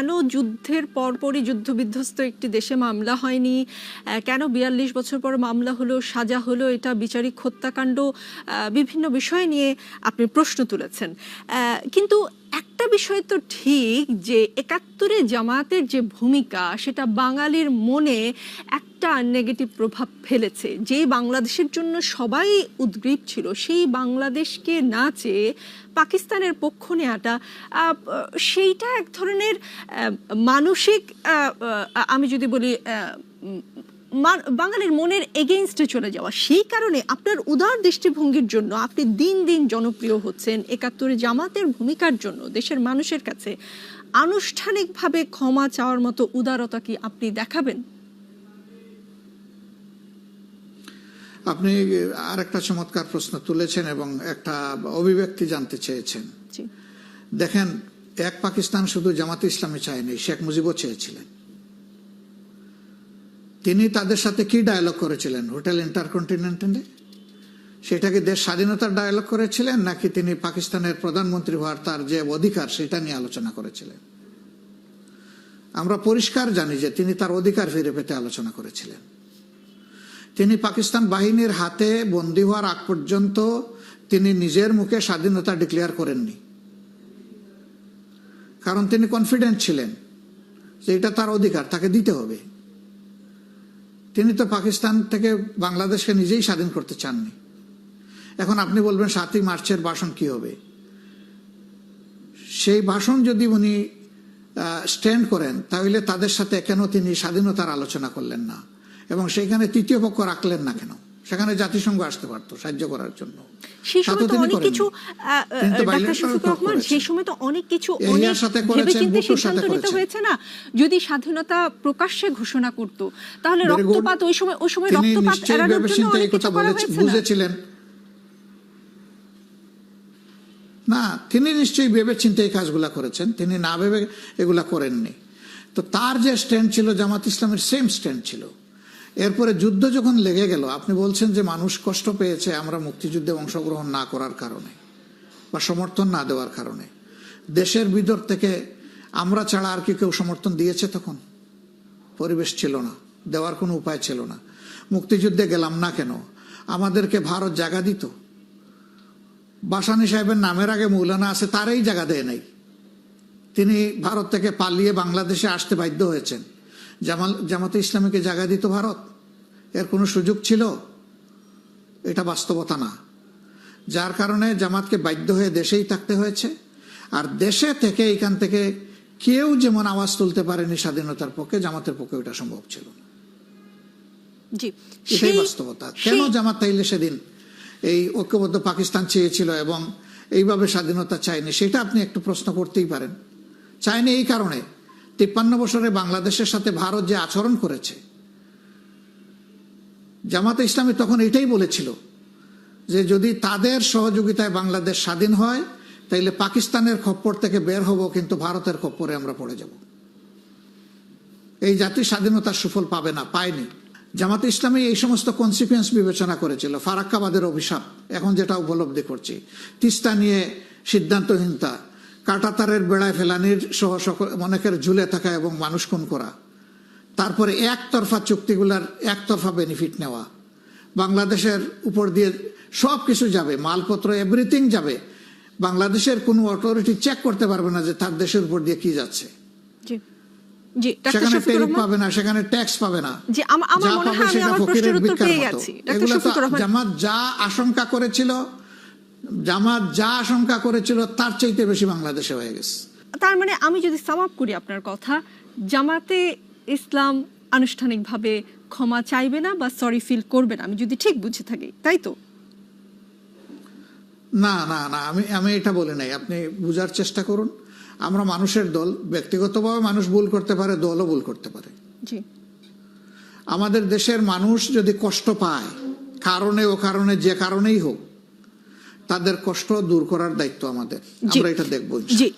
কেন যুদ্ধের পরপরই যুদ্ধবিধ্বস্ত একটি দেশে মামলা হয়নি? কেন বিয়াল্লিশ বছর পর মামলা হলো, সাজা হলো? এটা বিচারিক হত্যাকাণ্ড বিভিন্ন বিষয় নিয়ে আপনি প্রশ্ন তুলেছেন। কিন্তু একটা বিষয় তো ঠিক যে একাত্তরে জামায়াতের যে ভূমিকা, সেটা বাঙালির মনে একটা নেগেটিভ প্রভাব ফেলেছে। যে বাংলাদেশের জন্য সবাই উদ্গ্রীব ছিল, সেই বাংলাদেশকে না চেয়ে পাকিস্তানের পক্ষ নেওয়াটা সেইটা এক ধরনের মানসিক আমি যদি বলি বাঙালির মনের এগেইনস্টে চলে যাওয়া। সেই কারণে আপনার উদার দৃষ্টিভঙ্গির জন্য আপনি দিন দিন জনপ্রিয় হচ্ছেন একাত্তরে জামাতের ভূমিকার জন্য দেশের মানুষের কাছে। আনুষ্ঠানিকভাবে ক্ষমা চাওয়ার মতো উদারতা কি আপনি দেখাবেন? আপনি আর একটা চমৎকার প্রশ্ন তুলেছেন এবং একটা অভিব্যক্তি জানতে চেয়েছেন। দেখেন এক পাকিস্তান শুধু জামাতে ইসলামী চায়নি শেখ মুজিবও চেয়েছিলেন। তিনি তাদের সাথে কি ডায়ালগ করেছিলেন? হোটেল ইন্টারকন্টিনেন্টালে সেটাকে দেশ স্বাধীনতার ডায়ালগ করেছিলেন নাকি তিনি পাকিস্তানের প্রধানমন্ত্রী হওয়ার তার যে অধিকার সেটা নিয়ে আলোচনা করেছিলেন? আমরা পরিষ্কার জানি যে তিনি তার অধিকার ফিরে পেতে আলোচনা করেছিলেন। তিনি পাকিস্তান বাহিনীর হাতে বন্দী হওয়ার আগ পর্যন্ত তিনি নিজের মুখে স্বাধীনতা ডিক্লেয়ার করেননি। কারণ তিনি কনফিডেন্ট ছিলেন যে এটা তার অধিকার, তাকে দিতে হবে। তিনি তো পাকিস্তান থেকে বাংলাদেশকে নিজেই স্বাধীন করতে চাননি। এখন আপনি বলবেন সাতই মার্চের ভাষণ কি হবে? সেই ভাষণ যদি উনি স্ট্যান্ড করেন, তাহলে তাদের সাথে কেন তিনি স্বাধীনতার আলোচনা করলেন না? এবং সেইখানে তৃতীয় পক্ষ রাখলেন না কেন? সেখানে জাতিসংঘ আসতে পারতো সাহায্য করার জন্য। সেই সময় তো অনেক কিছু ডাক্তার শফিকুর রহমান সেই সময় তো অনেক কিছু অনেক সিদ্ধান্ত নিতে হয়েছে না। যদি স্বাধীনতা প্রকাশ্যে ঘোষণা করত তাহলে রক্তপাত ওই সময় ওই সময় তিনি রক্তপাত এড়ানোর জন্য অনেক কিছু করা হয়েছে বুঝেছিলেন? না তিনি নিশ্চয়ই ভেবে চিন্তে এই কাজগুলা করেছেন তিনি না ভেবে এগুলা করেননি। তো তার যে স্ট্যান্ড ছিল জামাত ইসলামের সেম স্ট্যান্ড ছিল। এরপরে যুদ্ধ যখন লেগে গেল, আপনি বলছেন যে মানুষ কষ্ট পেয়েছে আমরা মুক্তিযুদ্ধে অংশগ্রহণ না করার কারণে বা সমর্থন না দেওয়ার কারণে। দেশের ভিতর থেকে আমরা ছাড়া আর কি কেউ সমর্থন দিয়েছে তখন? পরিবেশ ছিল না, দেওয়ার কোনো উপায় ছিল না। মুক্তিযুদ্ধে গেলাম না কেন? আমাদেরকে ভারত জায়গা দিত? বাসানি সাহেবের নামের আগে মৌলানা আছে, তারই জায়গা দেয় নাই। তিনি ভারত থেকে পালিয়ে বাংলাদেশে আসতে বাধ্য হয়েছেন। জামাল জামাতে ইসলামীকে জায়গা দিত ভারত। এর কোনো সুযোগ ছিল? এটা বাস্তবতা না। যার কারণে জামাতকে বাধ্য হয়ে দেশেই থাকতে হয়েছে। আর দেশে থেকে এখান থেকে কেউ যেমন আওয়াজ তুলতে পারেনি স্বাধীনতার পক্ষে জামাতের পক্ষে ওটা সম্ভব ছিল না। এটাই সেই- বাস্তবতা। কেন জামাত তাইলে সেদিন এই ঐক্যবদ্ধ পাকিস্তান চেয়েছিল এবং এইভাবে স্বাধীনতা চায়নি? সেটা আপনি একটু প্রশ্ন করতেই পারেন। চায়নি এই কারণে। তিপ্পান্ন বছরে বাংলাদেশের সাথে ভারত যে আচরণ করেছে। জামাতে ইসলামী তখন এটাই বলেছিল যে যদি তাদের সহযোগিতায় বাংলাদেশ স্বাধীন হয়, তাইলে পাকিস্তানের খপ্পর থেকে বের হব, কিন্তু ভারতের খপ্পরে আমরা পড়ে যাব। এই জাতি স্বাধীনতার সুফল পাবে না, পায়নি। জামাতে ইসলামী এই সমস্ত কনসিকুয়েন্স বিবেচনা করেছিল, ফারাক্কাবাদের অভিশাপ। এখন যেটা উপলব্ধি করছি, তিস্তা নিয়ে সিদ্ধান্তহীনতা কাটাতারের বেড়ায় ফেলানির সহ সকল অনেকের ঝুলে থাকা এবং মানুষ খুন করা। তারপরে একতরফা চুক্তিগুলার একতরফা বেনিফিট নেওয়া। বাংলাদেশের উপর দিয়ে সব কিছু যাবে মালপত্র এভরিথিং যাবে। বাংলাদেশের কোনো অথরিটি চেক করতে পারবে না যে তার দেশের উপর দিয়ে কি যাচ্ছে। সেখানে টেরিফ পাবে না সেখানে ট্যাক্স পাবে না। জি আম- আমার যা পাবে সেটা ফকিরের প্রশ্নের উত্তর ভিক্ষার পেয়ে মতো। এগুলো তো জামাত যা আশঙ্কা করেছিল জামাত যা আশঙ্কা করেছিল তার চাইতে বেশি বাংলাদেশে হয়ে গেছে। তার মানে আমি যদি সাম আপ করি আপনার কথা জামাতে ইসলাম আনুষ্ঠানিকভাবে ক্ষমা চাইবে না বা সরি ফিল করবে না? আমি যদি ঠিক বুঝে থাকি তাই তো? না না না আমি আমি এটা বলি নাই। আপনি বুঝার চেষ্টা করুন। আমরা মানুষের দল ব্যক্তিগতভাবে মানুষ ভুল করতে পারে দলও ভুল করতে পারে। জি। আমাদের দেশের মানুষ যদি কষ্ট পায় কারণে ও কারণে যে কারণেই হোক তাদের কষ্ট দূর করার দায়িত্ব আমাদের। আমরা এটা দেখব জি।